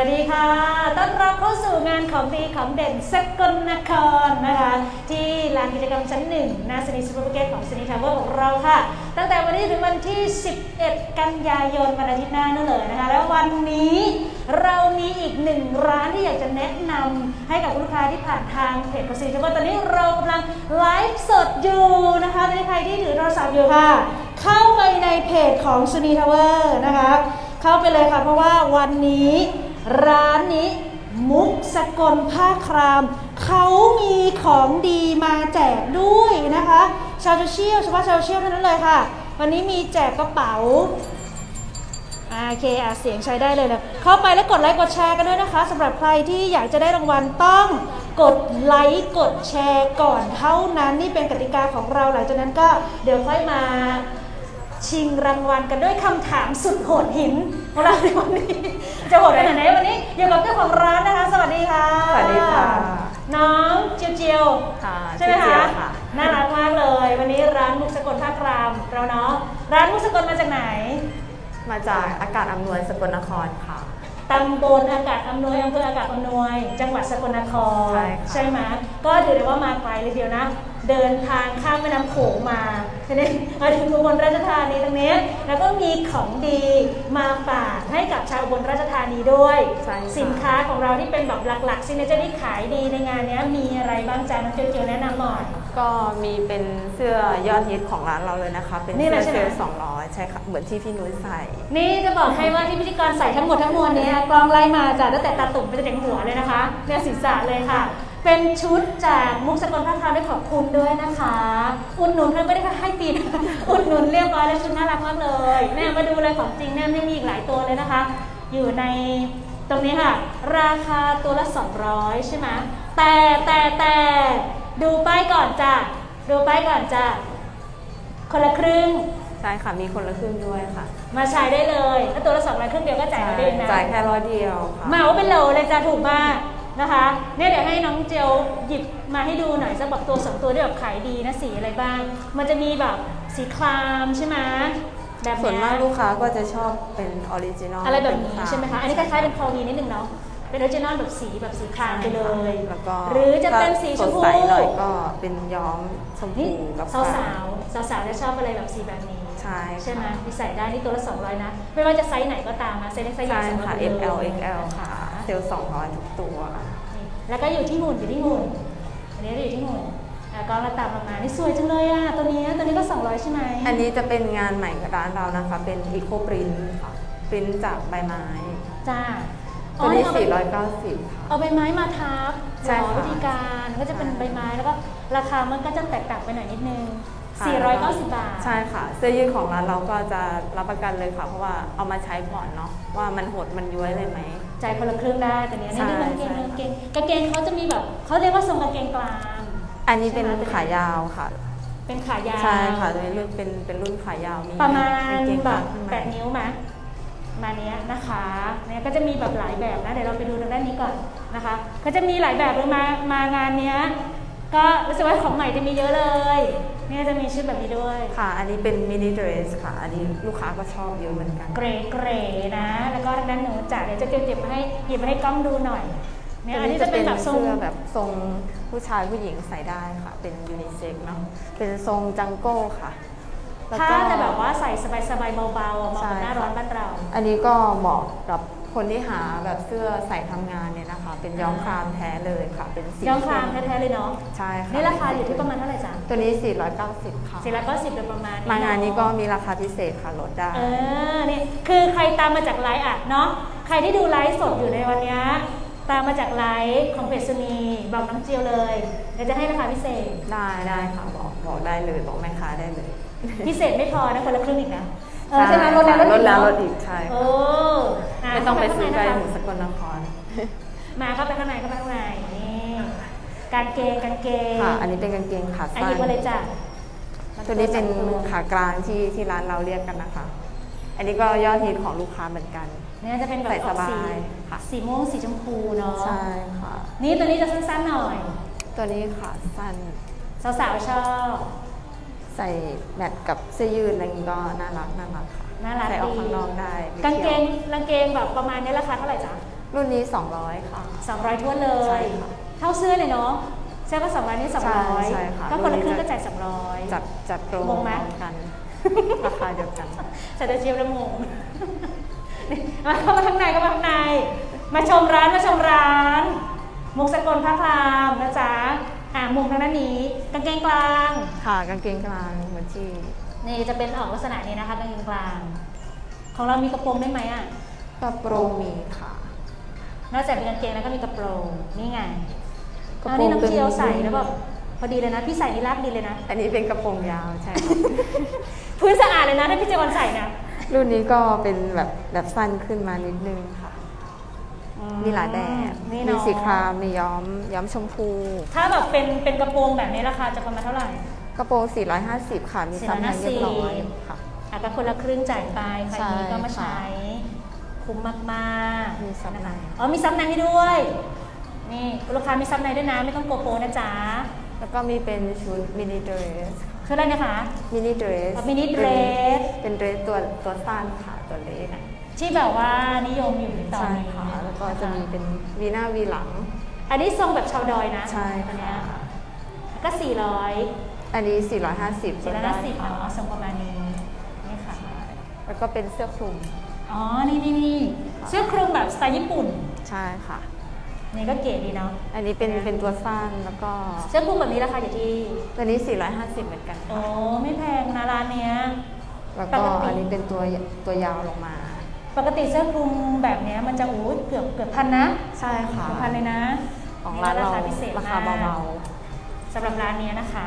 วัสดีค่ะ ต้อนรับเข้าสู่งานของดีของเด่นสกลนครนะคะ ที่ลานกิจกรรมชั้นหนึ่งหนาสนิทซูเปอร์มาร์เก็ตของสนิททาวเวอร์ของเราค่ะ ตั้งแต่วันนี้ถึงวันที่ 11 กันยายนวันอาทิตย์หน้านั่นเลยนะคะ แล้ววันนี้เรามีอีกหนึ่งร้านที่อยากจะแนะนำให้กับลูกค้าที่ผ่านทางเพจของสนิททาวเวอร์ตอนนี้เรากำลังไลฟ์สดอยู่นะคะตอนใครที่ถือโทรศัพท์อยู่ค่ะ เข้าไปในเพจของสนีทาวเวอร์นะคะ เข้าไปเลยค่ะเพราะว่าวันนี้ ร้านนี้มุกสกลผ้าคราม เขามีของดีมาแจกด้วยนะคะ ชาวเชียลเฉพาะชาวเชียลเท่านั้นเลยค่ะ วันนี้มีแจกกระเป๋าอ่าโอเคอะเสียงใช้ได้เลยนะเข้าไปแล้วกดไลค์กดแชร์กันด้วยนะคะสำหรับใครที่อยากจะได้รางวัลต้องกดไลค์กดแชร์ก่อนเท่านั้นนี่เป็นกติกาของเราหลังจากนั้นก็เดี๋ยวค่อยมา ชิงรางวัลกันด้วยคำถามสุดโหดหินของเราในวันนี้ จะโหดขนาดไหนวันนี้อยู่กับเจ้าของร้านนะคะ สวัสดีค่ะ สวัสดีค่ะ น้องเจียวเจียวค่ะใช่ไหมชื่อเจียคะวค่ะน่ารักมากเลย วันนี้ร้านมุกสกลท่าครามเราเนาะร้านมุกสกลมาจากไหน มาจากอากาศอำนวยสกลนครค่ะ ตำบลอากาศอำนวยอำเภออากาศอำนวย จังหวัดสกลนครใช่ค่ะ ไหมก็ถือได้ว่ามาไกลเลยทีเดียวนะ เดินทางข้ามแม่น้ำโขงมาทีนี้มาถึงอุบลราชธานีตรงนี้แล้วก็มีของดีมาฝากให้กับชาวอุบลราชธานีด้วย ใช่ค่ะ สินค้าของเราที่เป็นแบบหลักๆซินเนเจอร์ที่ขายดีในงานเนี้ยมีอะไรบ้างจ๊ะน้องเจียวเจียวแนะนำหน่อย ก็มีเป็นเสื้อยอดฮิตของร้านเราเลยนะคะ เป็นนี่เสื้เลอยใช่ไหม เซลล์สองร้อยใช่ค่ะ เหมือนที่พี่นุ้ยใส่ นี่จะบอกให้ว่าที่พิธีกรใส่ทั้งหมดทั้งมวลเนี้กล้องไล่มาจากตั้งแต่ตาตุ่มไปจนถึงหัวเลยนะคะเนี่ยศีรษะเลยค่ะ เป็นชุดจากมุกสกลพระครามได้ขอบคุณด้วยนะคะ อุดหนุนเธอไม่ได้ให้ปีนะอุดหนุนเรียบร้อยแล้วชุดน่ารักมากเลยเนี่ยมาดูเลยของจริงเนี่ยยังมีอีกหลายตัวเลยนะคะ อยู่ในตรงนี้ค่ะ ราคาตัวละ 200 ใช่ไหมแต่แต่แต่ ดูป้ายก่อนจ้ะดูป้ายก่อนจ้ะคนละครึ่ง ใช่ค่ะ มีคนละครึ่งด้วยค่ะมาใช้ได้เลยถ้าตัวละสองร้อยครึ่งเดียวก็จ่ายเอาเองนะจ่ายแค่ร้อยเดียวค่ะเหมาเป็นโหลเลยจ้าถูกมากนะคะเนี่ยเดี๋ยวให้น้องเจลหยิบมาให้ดูหน่อยสักแบบตัวสองตัวที่แบบขายดีนะสีอะไรบ้าง มันจะมีแบบสีครามใช่ไหมแบบส่วนเนี้มากยลูกค้าก็จะชอบเป็นออริจินอลอะไรแบบนี้ใช่ไหมคะอันนี้คล้ายๆเป็นคอวีนิดนึงเนาะ เป็นออริจินอลแบบสีแบบสีครามไปเลย แล้วก็หรือจะเป็นสีชมพูสดใสหน่อยก็เป็นย้อมชมนี่พูกับสาวสาวสาวสาวๆจะชอบอะไรแบบสีแบบนี้ ใช่ใช่ไหมค่ะที่ใส่ได้นี่ตัวละ 200 นะ ไม่ว่าจะไซส์ไหนก็ตามนะไซส์เล็กไซส์ใหญ่ใช่สามารถค่ะไปเลย ML XL ค่ะเซลล์สองร้อยทุกตัวนี่แล้วก็อยู่ที่หุ่นอยู่ที่หุ่นอันนี้อยู่ที่หุ่นอะก็มาตามลงมานี่สวยจังเลยอะตัวนี้ตัวนี้ก็ 200 ใช่ไหมอันนี้จะเป็นงานใหม่กับร้านเรานะคะ เป็นอีโคปรินค่ะปรินจากใบไม้จ้า ตัวนี้เอาไป490ค่ะ เอาใบไม้มาทับใช่เหรอค่ะวิธีการก็จะเป็นใช่ใบไม้แล้วก็ราคามันก็จะแตกต่างไปหน่อยนิดนึง ค่ะ 490 บาท ใช่ค่ะ เสื้อยืดของร้านเราก็จะรับประกันเลยค่ะ เพราะว่าเอามาใช้ก่อนเนาะว่ามันหดมันย้วยเลยไหมใจคนละครึ่งได้แต่เนี้ยใช่ นี่ดูกางเกงใช่กางเกงกางเกงเขาจะมีแบบเขาเรียกว่าทรงกางเกงกลางอันนี้เป็นใช่ไหมขายาวค่ะ เป็นขายาวใช่ค่ะตัวนี้รุ่นเป็นเป็นรุ่นขายาวมีประมาณกงเกงแบขาบข้างในแปดนิ้วไหม มาเนี้ยนะคะเนี่ยก็จะมีแบบหลายแบบนะ เดี๋ยวเราไปดูทางด้านนี้ก่อนนะคะ ก็จะมีหลายแบบเลยมามางานเนี้ย ก็รู้สึกว่าของใหม่จะมีเยอะเลย เนี่ยจะมีชุดแบบนี้ด้วย ค่ะ อันนี้เป็นมินิเดรสค่ะ อันนี้ลูกค้าก็ชอบเยอะเหมือนกัน เกรย์เกรย์นะ แล้วก็ทางด้านหนูจ่าเดี๋ยวจะเก็บมาให้หยิบมาให้กล้องดูหน่อยเนี่ยอันนี้จะเป็นแบบทรงเสื้อแบบทรงผู้ชายผู้หญิงใส่ได้ค่ะ เป็นยูนิเซ็กเนาะ เป็นทรงจังโก้ค่ะ แล้วถ้าก็จะแบบว่าใส่สบายๆเบาๆอะเหมาะกับใช่หน้าร้อนบ้านเรา อันนี้ก็เหมาะกับคนที่หาแบบเสื้อใส่ทำงานเนี่ยนะคะ เป็นย้อมครามแท้เลยค่ะ เป็นสีย้อมครามแท้ๆเลยเนาะ ใช่ค่ะนี่ราคาอยู่ที่ประมาณเท่าไหร่จ๊ะตัวนี้ 490 ค่ะ สี่ร้อยเก้าสิบโดยประมาณมางานนี้ก็มีราคาพิเศษค่ะลดได้ เออนี่คือใครตามมาจากไลฟ์อะเนาะ ใครที่ดูไลฟ์สดอยู่ในวันเนี้ยตามมาจากไลฟ์ของเพจสุนีบอกน้องเจียวเลยเดี๋ยวจะให้ราคาพิเศษ ได้ได้ค่ะบอกบอกได้เลยบอกแม่ค้าได้เลย พิเศษไม่พอนะคนละครึ่งอีกนะเออใช่ไหมลดแล้วลดแล้วเนลอะดอีกใช่โอ้ะไม่ต้องไปซื้อไกลเข้าถึงสกลนคร มาเข้าไปข้างในเข้าไปข้างในนี่กางเกงกางเกงค่ะ อันนี้เป็นกางเกงขาอะสั้หยิบมาเลยจ้ะตัวนี้เป็นตัวขากลางที่ที่ร้านเราเรียกกันนะคะ อันนี้ก็ยอดฮิตของลูกค้าเหมือนกัน เนี่ยจะเป็นแบบใส่สบายออกค่ะ สีม่วงสีชมพูเนาะใช่ค่ะ นี่ตัวนี้จะสั้นๆหน่อย ตัวนี้ขาสั้นสาวๆชอบ ใส่แมทกับเสื้อยืดอะไรอย่างนี้ก็น่ารักน่ารักค่ะน่ารักใส่ออกดีข้างนอกได้ไปกางเกที่ยวงกางเกงแบบประมาณนี้ราคาเท่าไหร่จ๊ะรุ่นนี้ 200 ค่ะ 200ทั่วนเลใช่ย ค่ะเท่าเสื้อเลยเนาะเสื้อก็200นี่ใช่ใช่ค่ะ200ก็คนละครึ่งรุ่นนี้ก็จ่าย200 จัดจัดโปรงงไหมกัน ราคาเดียวกัน ใส่ตะเชียบแล้วงงนี่มาเข้ามาข้างในเข้ามาข้างใน มาชมร้านมาชมร้าน มุกสกลพระพรามนะจ๊ะ อ่ามุมทางด้านนี้กางเกงกลางค่ะกางเกงกลางเหมือนที่นี่จะเป็นออกลักษณะนี้นะคะกางเกงกลาง ของเรามีกระโปรงได้ไหมอะกระโปรงมีค่ะ นอกจากเป็นกางเกงแล้วก็มีกระโปรงนี่ไงกระเอาโปรงนี่น้องเป็นเจียวใส่แล้วแบบพอดีเลยนะพี่ใส่นี่รักดีเลยนะ อันนี้เป็นกระโปรงยาวใช่ค่ะพื้นสะอาดเลยนะถ้าพี่เจวันใส่นะรุ่นนี้ก็เป็นแบบแบบสั้นขึ้นมานิดนึงค่ะ มีหลายแบบ นี่มีเนาะสีคราม มีย้อม ย้อมชมพู ถ้าแบบเป็นเป็นกระโปรงแบบนี้ราคาจะประมาณเท่าไหร่ กระโปรง 450 ค่ะ มีซับในเรียบร้อยค่ะ อะก็คนละครึ่งจ่ายไป ใครใช่มีก็มาค่ะใช้ คุ้มมากๆมีซับใน นะคะอ๋อมีซับในให้ด้วย นี่ลูกค้ามีซับในด้วยนะ ไม่ต้องโกโปรนะจ๊ะ แล้วก็มีเป็นชุดมินิเดรส คืออะไรนะคะ มินิเดรส อ๋อ mini dress เป็นเดรสตัวตัวสั้นค่ะ ตัวเล็ก ที่แบบว่านิยมอยู่ในตอนใช่นี้ค่ะ แล้วก็จะมีเป็นวีหน้าวีหลัง อันนี้ทรงแบบชาวดอยนะใช่อันเนี้ยค่ะก็ 400 อันนี้ 450 450ได้เนาะทรงประมาณนี้นี่ค่ะ แล้วก็เป็นเสื้อคลุม อ๋อ นี่นี่นี่เสื้อคลุมแบบสไตล์ญี่ปุ่น ใช่ค่ะ นี่ก็เก๋ดีเนาะ อันนี้เป็นเป็นตัวสั้นแล้วก็เสื้อคลุมแบบนี้ราคาอยู่ที่ ตัวนี้ 450 เหมือนกันโอ้ ค่ะไม่แพงนะร้านเนี้ย แล้วก็ปกติ อันนี้เป็นตัวตัว ยาวลงมา ปกติเสื้อคลุมแบบเนี้ยมันจะโอ้ยเกือบเกือบพันนะใช่ค่ะ เกือบพันเลยนะของร้านเราคาพิเศษราคามกเบาสำหรับร้านเนี้ยนะคะ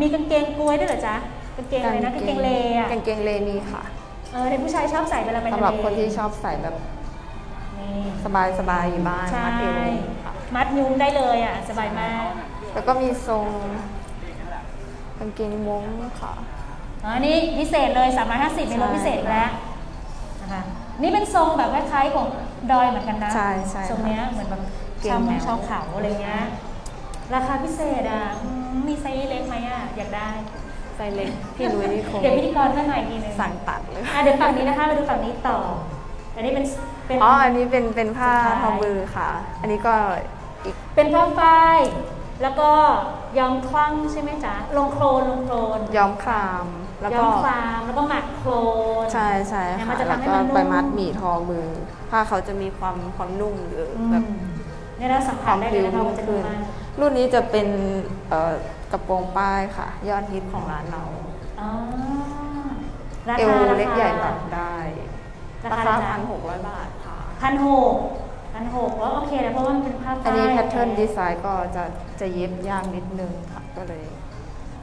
มีกางเกงกล้วยด้วยเหรอจ๊ะกางเกงอะไรนะกางเกงเลอะกางเกงเลมีค่ะเออเด็กผู้ชายชอบใส่เวลาไปทะเลสำหรับคนที่ชอบใส่แบบนี่สบายสบายๆอยู่บ้านใช่มัดเอวค่ะมัดยุงได้เลยอะสบายมากแล้วก็มีทรงกางเกงม้งค่ะ อ๋อนี่พิเศษเลย 350ในรถพิเศษอีกแล้วนะคะ นี่เป็นทรงแบบคล้ายๆของดอยเหมือนกันนะใช่ใช่ทรงเนี้ยเหมือนแบบเกงชาวแนวชาวเขาอะไรเงี้ยราคาพิเศษอะอืมมีไซส์เล็กไหมอะอยากได้ไซส์เล็กพี่นุ้ยนี่คงเดี๋ยวพิธีกรท่านหน่อยอีกทีหนึงสั่งตัดเลย อะเดี๋ยวฝั่งนี้นะคะไปดูฝั่งนี้ต่อ อันนี้เป็นเป็น อ๋อ อันนี้เป็นเป็นผ้าสุดท้าย ทอมือค่ะ อันนี้ก็อีก เป็นผ้าฝ้ายแล้วก็ย้อมคลั่งใช่ไหมจ๊ะลงโครนลงโครนย้อมคราม แล้วย้ก็อมคลามแล้วก็หมักโครนใช่ใช่เนี่ยมัค่ะนจะแล้วทำให้ก็มันนุ่มไปมัดหมี่ทอมือผ้าเขาจะมีความความนุ่มหรือออืมแบบเนี่ยเราสัมคผัสวามได้พเลลิ้ยวนะคะนุ่มว่าจะดูขึ้นมากรุ่นนี้จะเป็นเอ่อกระโปรงป้ายค่ะ ยอดฮิตของร้านเรา อ๋อราเอวคาเล็กใหญ่ปรับได้ราราคาคาจ้ะพันหกร้อยบาทค่ะ พันหกพันหกว่าโอเคแล้วเพราะว่ามันเป็นผ้าฝ้ายอันนี้แพทเทิร์นดีไซน์ก็จะจะเย็บยากนิดนึงค่ะ ก็เลยใ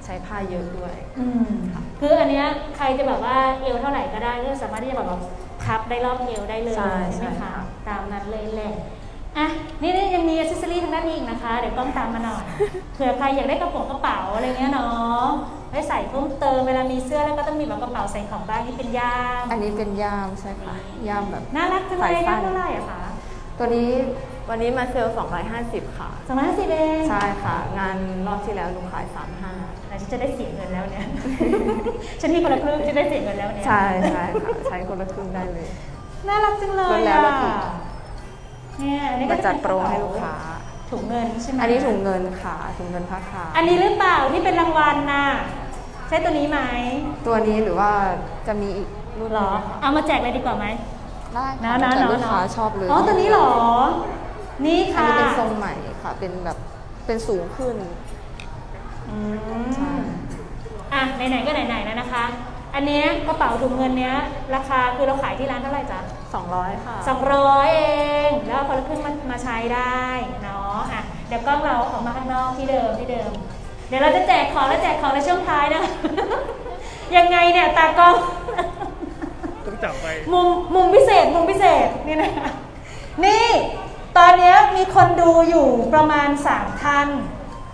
ช้ผ้าเยอะด้วย อืมคืออันเนี้ยใครจะแบบว่าเอวเท่าไหร่ก็ได้ก็สามารถที่จะแบบว่าพับได้รอบเอวได้เลยใช่ไหมใช่คะค่ะ ตามนั้นเลยแหละอะนี่นี่ยังมีอ c เซสซอรี่ทางด้านนี้อีกนะคะ เดี๋ยวกล้องตามมาหน่อยเผื่อใครอยากได้กระโปรงกระเป๋าอะไรเงี้ยเนาะไว้ใส่เพิ่มเติมเวลามีเสื้อแล้วก็ต้องมีแบบกระเป๋าใส่ของบ้างที่เป็นย่ามอันนี้เป็นย่ามใช่ค่ะย่ามแบบ น่ารักจังเลยสายสั้ย่านมเท่าไหร่อะคะตัวนี้ วันนี้มาเซลล์250 ค่ะ สองร้อยห้าสิบเองใช่ค่ะ งานรอบที่แล้วลุงขาย 35 แต่ฉันจะได้เสียเงินแล้วเนี่ย ฉันมีคนละครึ่งฉันได้เสียเงินแล้วเนี่ย ใช่ใช่ค่ะ ใช้คนละครึ่งได้เลย น่ารักจังเลลยดแล้วอะลดอีก เนี่ยอันนี้ก็มาจะจัดเป็นโปรให้ลูกค้า ถุงเงินใช่ไหมอันนี้ถุงเงินค่ะถุงเงินผ้าขาวอันนี้หรือเปล่าที่เป็นรางวัลน่ะ ใช่ตัวนี้ไหมตัวนี้หรือว่าจะมีอีกรุ่นหรอค่ะเอามาแจกเลยดีกว่าไหมได้นะค่ะนะแต่นะลูกค้าชอบเลยอ๋อตัวนี้เหรอ นี่อันค่ะนี้เป็นทรงใหม่ค่ะ เป็นแบบเป็นสูงขึ้น อืใช่มอะไหนๆก็ไหนๆแล้วนะคะ อันเนี้ยกระเป๋าถุงเงินเนี้ย ราคาคือเราขายที่ร้านเท่าไหร่จ๊ะ 200 ค่ะสองร้อยเอง แล้วเอาคนละครึ่งมันมาใช้ได้เนาะอะเดี๋ยวกล้องเราออกมาข้างนอกที่เดิมที่เดิม เดี๋ยวเราจะแจกของและแจกของในช่วงท้ายนะ ยังไงเนี่ยตากล้อง ต้องจับไป มุมมุมพิเศษมุมพิเศษนี่นะ นี่ ตอนเนี้ยมีคนดูอยู่ประมาณสามท่าน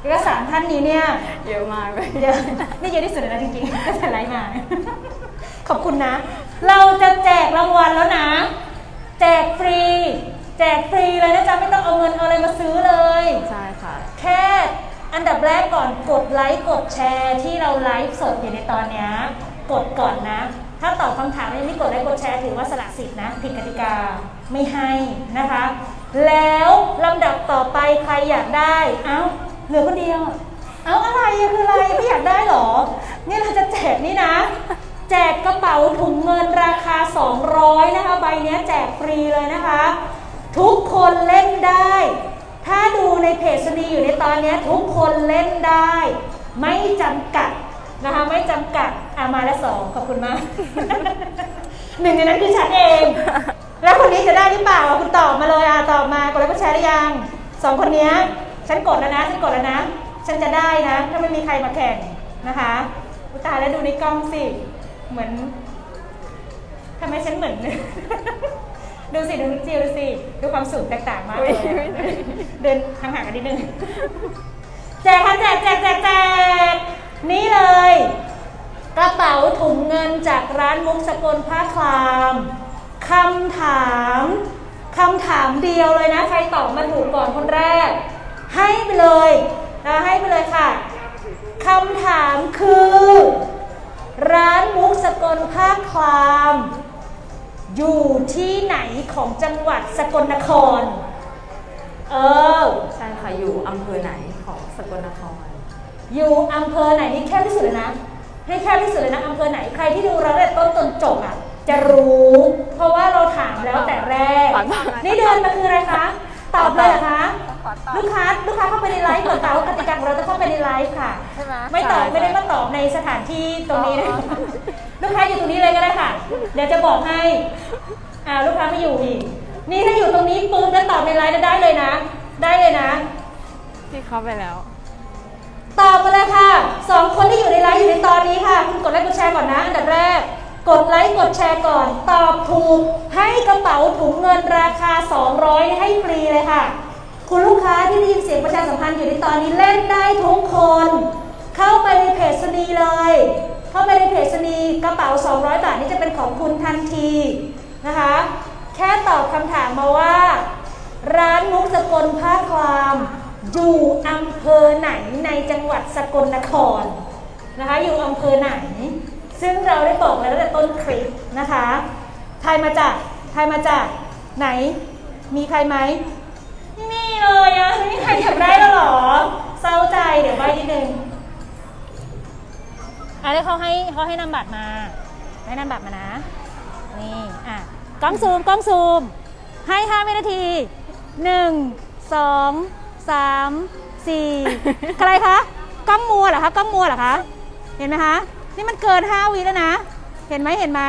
แล้วสามท่านนี้เนี่ยเยอะมากเลยเยอะนี่เยอะที่สุดเลยนะจริงๆก็แต่ไลฟ์มา ขอบคุณนะ เราจะแจกรางวัลแล้วนะ แจกฟรี แจกฟรีเลยนะจ๊ะไม่ต้องเอาเงินเอาอะไรมาซื้อเลย ใช่ค่ะ แค่อันดับแรกก่อนกดไลค์กดแชร์ที่เราไลฟ์สดอยู่ในตอนเนี้ย กดก่อนนะ ถ้าตอบคำถามยังไม่กดไลค์กดแชร์ถือว่าสละสิทธิ์นะ ผิดกติกาไม่ให้นะคะ แล้วลำดับต่อไปใครอยากได้ เอ้าเหลือคนเดียว เอ้าอะไรคืออะไรไม่อยากได้หรอ นี่เราจะแจกนี่นะ แจกกระเป๋าถุงเงินราคา 200 นะคะ ใบนี้แจกฟรีเลยนะคะ ทุกคนเล่นได้ ถ้าดูในเพจสนีอยู่ในตอนนี้ทุกคนเล่นได้ ไม่จำกัด นะคะไม่จำกัดอะมาแล้วสองขอบคุณมาก หนึ่งในนั้นคือฉันเอง แล้วคนนี้จะได้หรือเปล่าอะคุณตอบมาเลยอะตอบมากดไลค์กดแชร์หรือยังสองคนเนี้ยฉันกดแล้วนะฉันกดแล้วนะ ฉันจะได้นะ ถ้าไม่มีใครมาแข่งนะคะอุยตายแล้วดูในกล้องสิเหมือนทำไมฉันเหมือน ดูสิดูจิวดูสิดูความสูงแตกต่างมากเลยอุ๊ยอะเดินห่างๆกันนิดนึง แจกค่ะแจกแจกแจกแจก นี่เลย กระเป๋าถุงเงินจากร้านมุกสกลผ้าคลามคำถามคำถามเดียวเลยนะ ใครตอบมาถูกก่อนคนแรก ให้ไปเลยนะให้ไปเลยค่ะคำถามคือ ร้านมุกสกลผ้าคลาม อยู่ที่ไหนของจังหวัดสกลนคร เออ ใช่ค่ะอยู่อำเภอไหนของสกลนคร อยู่อำเภอไหนนี่แคบที่สุดเลยนะ ให้แคบที่สุดเลยนะอำเภอไหนใครที่ดูเราแต่ต้นจนจบอะ จะรู้ เพราะว่าเราถามแล้วแต่แรกขอตอบนี่เดินมาคืออะไรคะ ตอบเลยเหรอคะขอตอบลูกค้าลูกค้าเข้าไปในไลฟ์ก่อนเต๋ากติกาของเราจะเข้าไปในไลฟ์ค่ะใช่ไหมไม่ตอบใช่ไม่ได้มาตอบในสถานที่ตรงนี้นะอ๋อลูกค้าอยู่ตรงนี้เลยก็ได้ค่ะ เดี๋ยวจะบอกให้ อ่าลูกค้าไม่อยู่อีก นี่ถ้าอยู่ตรงนี้ปุ๊บแล้วตอบในไลน์ได้เลยนะ ได้เลยนะ ที่เข้าไปแล้ว ตอบมาเลยค่ะสองคนที่อยู่ในไลฟ์อยู่ในตอนนี้ค่ะ คุณกดไลค์กดแชร์ก่อนนะ อันดับแรก กดไลค์กดแชร์ก่อน ตอบถูก ให้กระเป๋าถุงเงินราคา 200 ให้ฟรีเลยค่ะ คุณลูกค้าที่ได้ยินเสียงประชาสัมพันธ์อยู่ในตอนนี้เล่นได้ทุกคน เข้าไปในเพจสนีเลย เข้าไปในเพจสนีกระเป๋า 200 บาทนี่จะเป็นของคุณทันทีนะคะ แค่ตอบคำถามมาว่า ร้านมุกสกลผ้าคลาม อยู่อำเภอไหนในจังหวัดสกลนครนะคะ อยู่อำเภอไหน ซึ่งเราได้บอกไว้ตั้งแต่ต้นคลิปนะคะทายมาจากทายมาจากไหน มีใครไหมไม่เลยอะไม่มีใครอยากได้แล้วหรอ เศร้าใจเดี๋ยวใบนิดนึงอะแล้วเขาให้เขาให้นำบัตรมาให้นำบัตรมานะ นี่อะกล้องซูมกล้องซูม ให้5วินาที 1 2 3 4ใครคะกล้องมัวเหรอคะกล้องมัวเหรอคะ เห็นไหมคะ นี่มันเกิน5วิแล้วนะ เห็นไหมเห็นไหม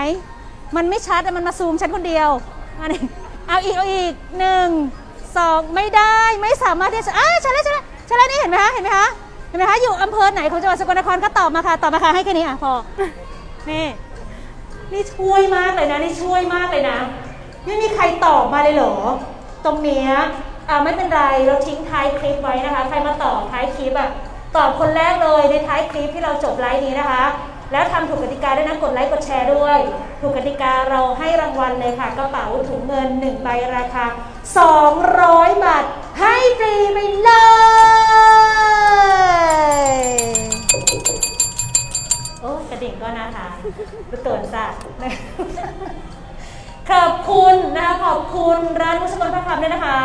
มันไม่ชัดแต่มันมาซูมฉันคนเดียวอันนี้เอาอีกเอาอีกหนึ่งสองไม่ได้ไม่สามารถที่จะอ้าใช่แล้วใช่แล้วใช่แล้วนี่เห็นไหมคะเห็นไหมคะเห็นไหมคะอยู่อำเภอไหนของจังหวัดสกลนครก็ตอบมาค่ะตอบมาค่ะให้แค่นี้อะพอนี่นี่ช่วยมากเลยนะนี่ช่วยมากเลยนะ ไม่มีใครตอบมาเลยเหรอ ตรงเนี้ย อ่าไม่เป็นไรเราทิ้งท้ายคลิปไว้นะคะ ใครมาตอบท้ายคลิปอะตอบคนแรกเลยในท้ายคลิปที่เราจบไลฟ์นี้นะคะ แล้วทำถูกกติกาด้วยนะกดไลค์กดแชร์ด้วย ถูกกติกาเราให้รางวัลเลยค่ะ กระเป๋าถุงเงิน1ใบราคา 200 บาท ให้ฟรีไปเลยโอ้กระดิ่งก็น่าทานดูเตือนซะ ขอบคุณนะคะขอบคุณร้านมุสกลพระคำด้วยนะคะ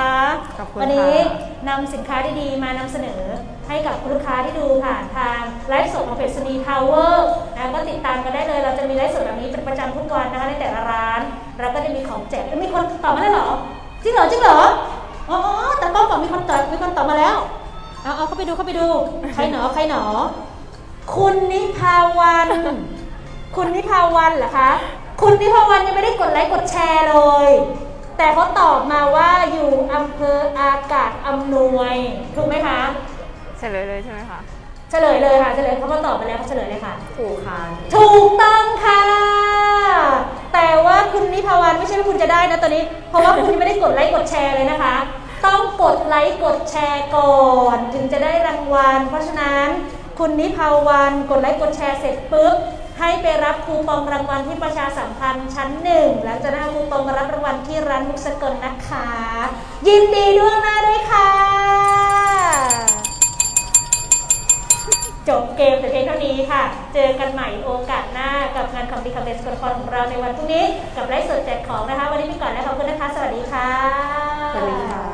ขอบคุณวันนี้ค่ะนำสินค้าดีๆมานำเสนอให้กับคุณลูกค้าที่ดูผ่านทางไลฟ์สดของเพจสนีทาวเวอร์นะก็ติดตามกันได้เลย เราจะมีไลฟ์สดแบบนี้เป็นประจำทุกวันนะคะในแต่ละร้าน เราก็จะมีของแจกแล้วมีคนตอบมาแล้วเหรอจริงเหรอจริงเหรออ๋อแต่กล้องบอกมีคนตอบมีคนตอบมาแล้วเอาเอาเข้าไปดูเข้าไปดูใครหนอใครหนอ คุณนิพาวัน คุณนิพาวันเหรอคะ คุณนิพาวันยังไม่ได้กดไลค์กดแชร์เลย แต่เขาตอบมาว่าอยู่อำเภออากาศอำนวยถูกไหมคะเฉลยเลยใช่ไหมคะ เฉลยเลยค่ะเฉลยเขามาตอบไปแล้วเขาเฉลยเลยค่ะ ถูกค่ะ ถูกต้องค่ะ แต่ว่าคุณนิพาวันไม่ใช่ว่าคุณจะได้นะตอนนี้ เพราะว่าคุณยังไม่ได้กดไลค์กดแชร์เลยนะคะ ต้องกดไลค์กดแชร์ก่อน ถึงจะได้รางวัล เพราะฉะนั้น คุณนิพาวันกดไลค์กดแชร์เสร็จปุ๊บให้ไปรับคูปองรางวัลที่ประชาสัมพันธ์ชั้นหนึ่งแล้วจะกนั้าคูปองรับรางวัลที่ร้านมุกสกลนะคะ ยินดีด้วยนะด้วยค่ะ จบเกมแต่เพียงเท่านี้ค่ะ เจอกันใหม่โอกาสหน้ากับงานคำมพิวเตอร์เบสกรครของเราในวันพรุ่งนี้ กับไลฟ์สดแจกของนะคะ วันนี้ไปก่อนแล้วขอบคุณนะคะ สวัสดีค่ะสวัสดีค่ะ